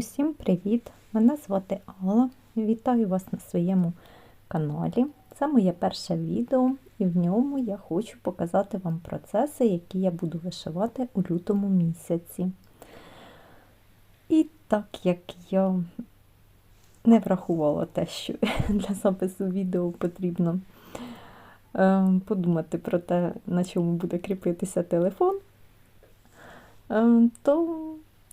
Усім привіт! Мене звати Алла. Вітаю вас на своєму каналі. Це моє перше відео, і в ньому я хочу показати вам процеси, які я буду вишивати у лютому місяці. І так як я не врахувала те, що для запису відео потрібно е, подумати про те, на чому буде кріпитися телефон, е, то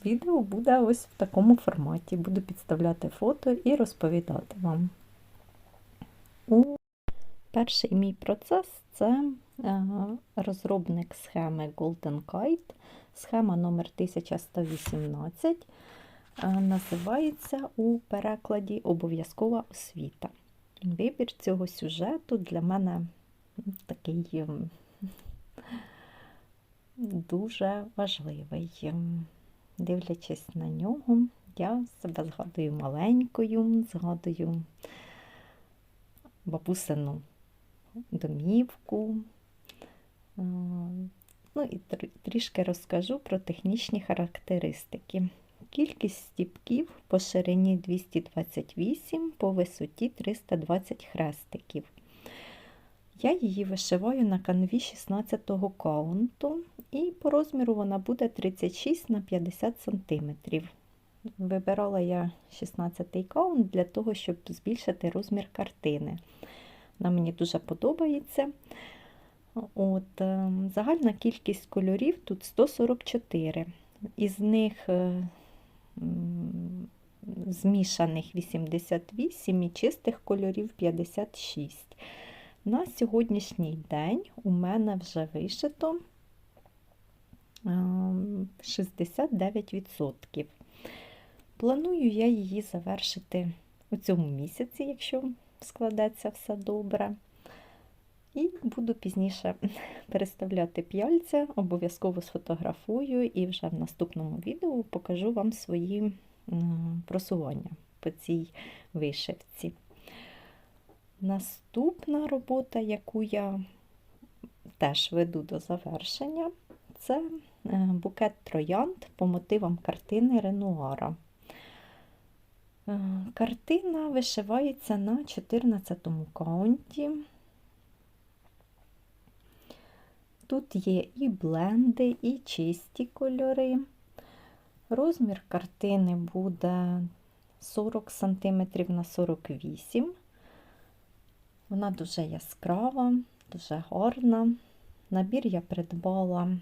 Відео буде ось в такому форматі. Буду підставляти фото і розповідати вам. Перший мій процес це е, розробник схеми Golden Kite, схема номер 1118. Е, називається у перекладі Обов'язкова освіта. Вибір цього сюжету для мене такий дуже важливий. Дивлячись на нього, я себе згадую маленькою, згадую бабусину домівку. Ну і трішки розкажу про технічні характеристики. Кількість стіпків по ширині 228, по висоті 320 хрестиків. Я її вишиваю на канві 16 каунту, і по розміру вона буде 36 на 50 см. Вибирала я 16 каунт для того, щоб збільшити розмір картини. Вона мені дуже подобається. От, е, Загальна кількість кольорів тут 144. Із них е, змішаних 88 і чистих кольорів 56. На сьогоднішній день у мене вже вишито 69%. Планую я її завершити у цьому місяці, якщо складеться все добре. І буду пізніше переставляти п'яльця, обов'язково сфотографую і вже в наступному відео покажу вам свої просування по цій вишивці. Наступна робота, яку я теж веду до завершення, це е, букет троянд по мотивам картини Ренуара. Е, картина вишивається на 14 каунті. Тут є і бленди, і чисті кольори. Розмір картини буде 40 см на 48 вона дуже яскрава, дуже гарна. Набір я придбала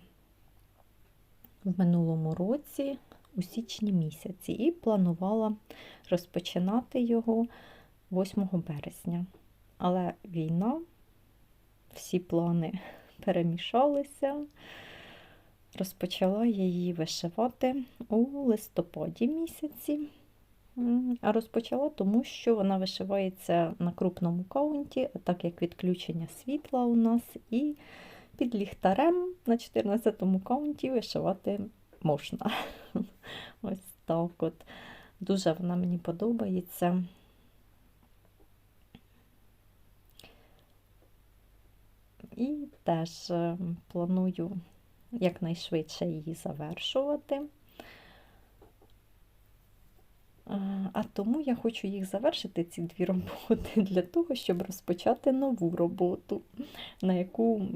в минулому році, у січні місяці, і планувала розпочинати його 8 березня. Але війна, всі плани перемішалися. Розпочала її вишивати у листопаді місяці. А розпочала, тому що вона вишивається на крупному каунті, так як відключення світла у нас, і під ліхтарем на 14 каунті вишивати можна. Ось так от. Дуже вона мені подобається. І теж е, планую якнайшвидше її завершувати. А тому я хочу їх завершити, ці дві роботи, для того, щоб розпочати нову роботу, на яку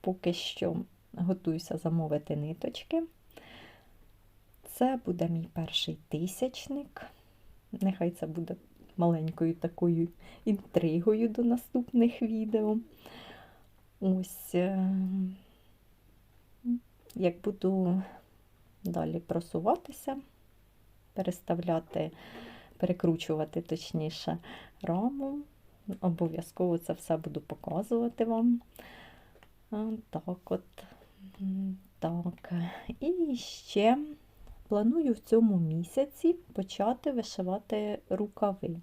поки що готуюся замовити ниточки. Це буде мій перший тисячник. Нехай це буде маленькою такою інтригою до наступних відео. Ось, е, як буду далі просуватися переставляти, перекручувати, точніше, раму. Обов'язково це все буду показувати вам. Так от. Так. І ще планую в цьому місяці почати вишивати рукави.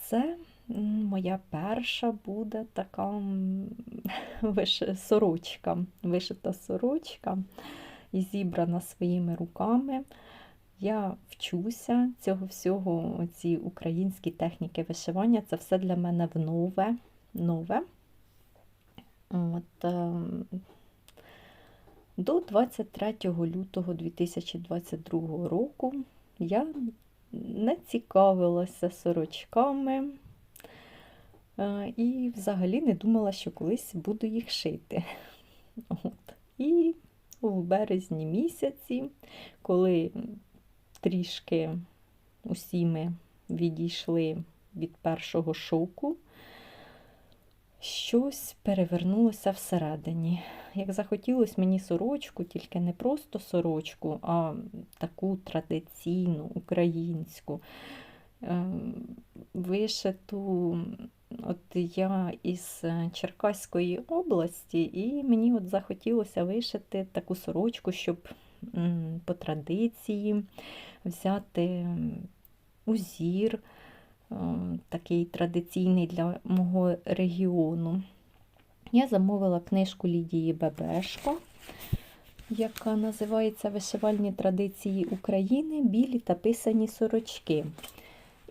Це моя перша буде така сорочка, вишита сорочка і зібрана своїми руками. Я вчуся цього всього, ці українські техніки вишивання, це все для мене в нове. нове. От, е, До 23 лютого 2022 року я не цікавилася сорочками е, і взагалі не думала, що колись буду їх шити. От. І в березні місяці, коли трішки усі ми відійшли від першого шоку, щось перевернулося всередині. Як захотілося мені сорочку, тільки не просто сорочку, а таку традиційну, українську, ем, вишиту. От я із Черкаської області, і мені от захотілося вишити таку сорочку, щоб по традиції взяти узір, такий традиційний для мого регіону. Я замовила книжку Лідії Бебешко, яка називається Вишивальні традиції України, білі та писані сорочки.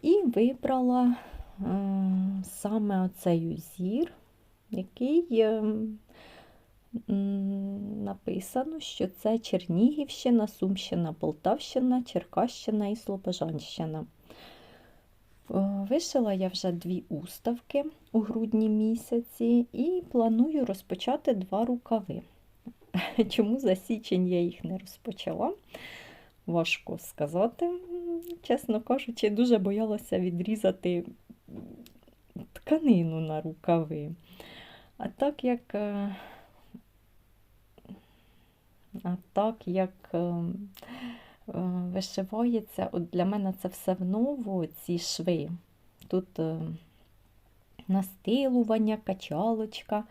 І вибрала саме оцей узір, який написано, що це Чернігівщина, Сумщина, Полтавщина, Черкащина і Слобожанщина. Вишила я вже дві уставки у грудні місяці і планую розпочати два рукави. Чому за січень я їх не розпочала? Важко сказати, чесно кажучи, дуже боялася відрізати тканину на рукави. А так як е, а так як е, е, вишивається, от для мене це все вново, ці шви. Тут настилування, качалочка,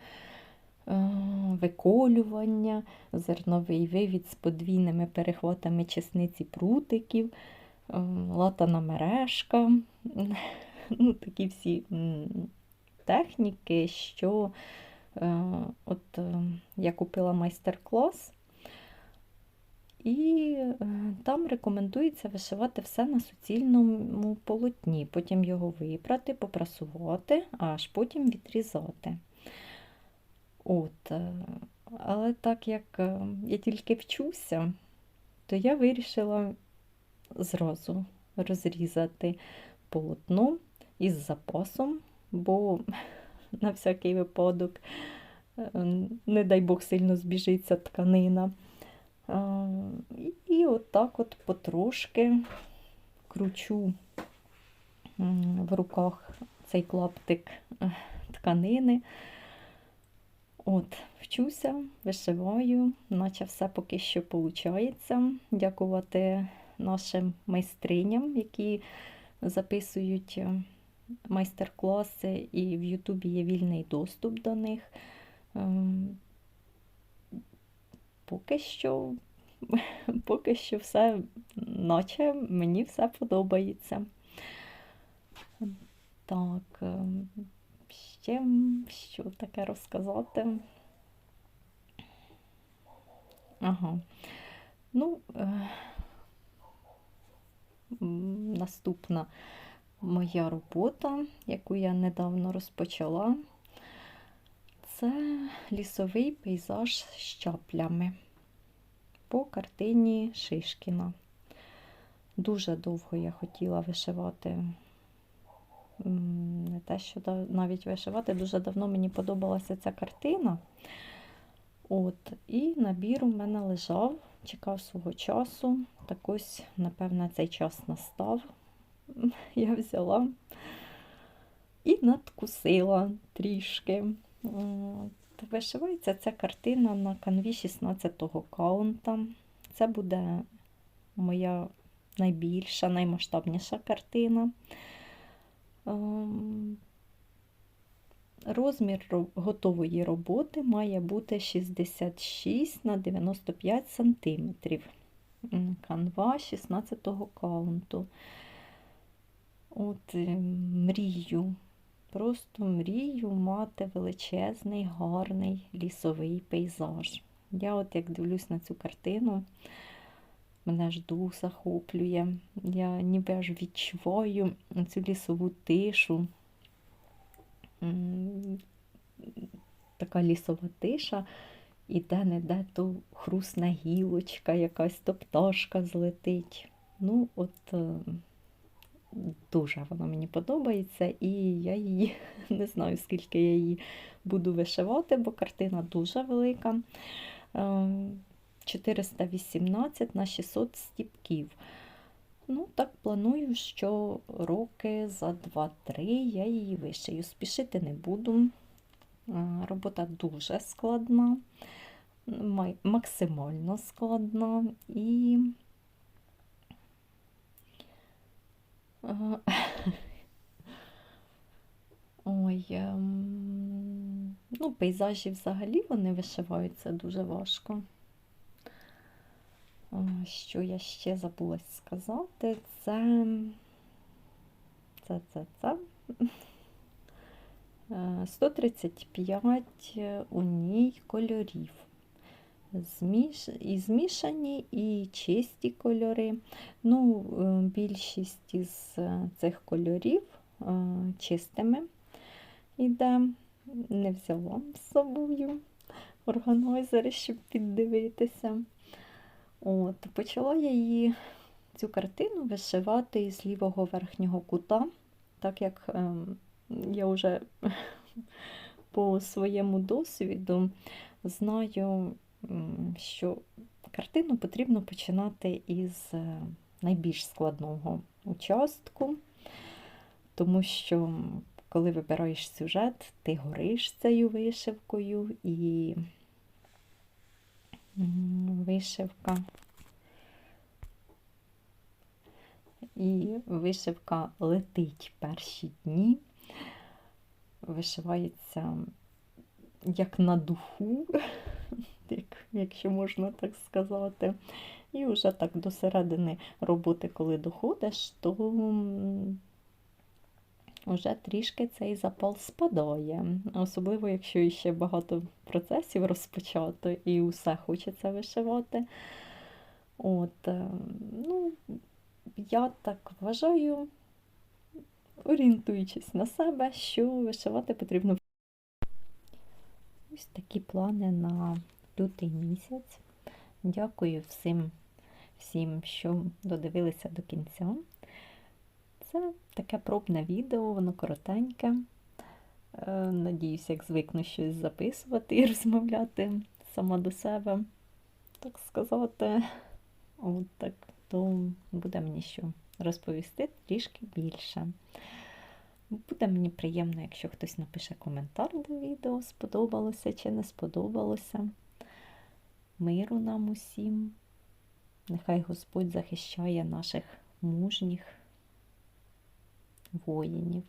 виколювання, зерновий вивід з подвійними перехватами чесниці прутиків, латана мережка. Ну, такі всі техніки, що е, от е, я купила майстер-клас, і е, там рекомендується вишивати все на суцільному полотні, потім його випрати, попрасувати, аж потім відрізати. От, Але так як я тільки вчуся, то я вирішила зразу розрізати полотно із запасом, бо на всякий випадок, е, не дай Бог, сильно збіжиться тканина. І отак от потрошки кручу в руках цей клаптик е, тканини. От, Вчуся, вишиваю, наче все поки що виходить. Дякувати нашим майстриням, які записують е, майстер-класи, і в Ютубі є вільний доступ до них. Поки що, поки що все, наче мені все подобається. Так, ем, ще що таке розказати? Ага. Ну, е, наступна моя робота, яку я недавно розпочала, це лісовий пейзаж з чаплями по картині Шишкіна. Дуже довго я хотіла вишивати, не те, що навіть вишивати, дуже давно мені подобалася ця картина. От, І набір у мене лежав, чекав свого часу. Так ось, напевно, цей час настав. Я взяла і надкусила трішки. Вишивається ця картина на канві 16-го каунта. Це буде моя найбільша, наймасштабніша картина. Ем, Розмір готової роботи має бути 66 на 95 см. Канва 16 го каунту. От е, мрію, просто мрію мати величезний, гарний лісовий пейзаж. Я от як дивлюсь на цю картину, мене ж дух захоплює. Я ніби аж відчуваю цю лісову тишу така лісова тиша, і де-не-де то хрусна гілочка, якась то пташка злетить. Ну, от е, дуже вона мені подобається, і я її не знаю, скільки я її буду вишивати, бо картина дуже велика. Е, 418 на 600 стіпків. Ну, так планую, що роки за 2-3 я її вишию. Спішити не буду. Е, Робота дуже складна, максимально складна і е, ой, ем, ну, пейзажі взагалі вони вишиваються дуже важко. Що я ще забула сказати, це це, це, це. Е, 135 у ній кольорів. І змішані, і чисті кольори. Ну, е, більшість із е, цих кольорів е, чистими йде. Не взяла з собою органайзери, щоб піддивитися. От, почала я її, цю картину вишивати із лівого верхнього кута, так як ем, я вже по своєму досвіду знаю, що картину потрібно починати із е, найбільш складного участку, тому що коли вибираєш сюжет, ти гориш цією вишивкою і вишивка. І вишивка летить перші дні, вишивається як на духу, як, якщо можна так сказати. І вже так до середини роботи, коли доходиш, то вже трішки цей запал спадає. Особливо, якщо ще багато процесів розпочато і усе хочеться вишивати. От, е, ну, я так вважаю, орієнтуючись на себе, що вишивати потрібно. Ось такі плани на лютий місяць. Дякую всім, всім, що додивилися до кінця. Це таке пробне відео, воно коротеньке. Е, Надіюсь, як звикну щось записувати і розмовляти сама до себе, так сказати. От так, то буде мені що розповісти трішки більше. Буде мені приємно, якщо хтось напише коментар до відео, сподобалося чи не сподобалося. Миру нам усім. Нехай Господь захищає наших мужніх воїнів.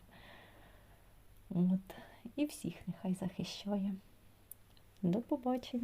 От. І всіх нехай захищає. До побачення!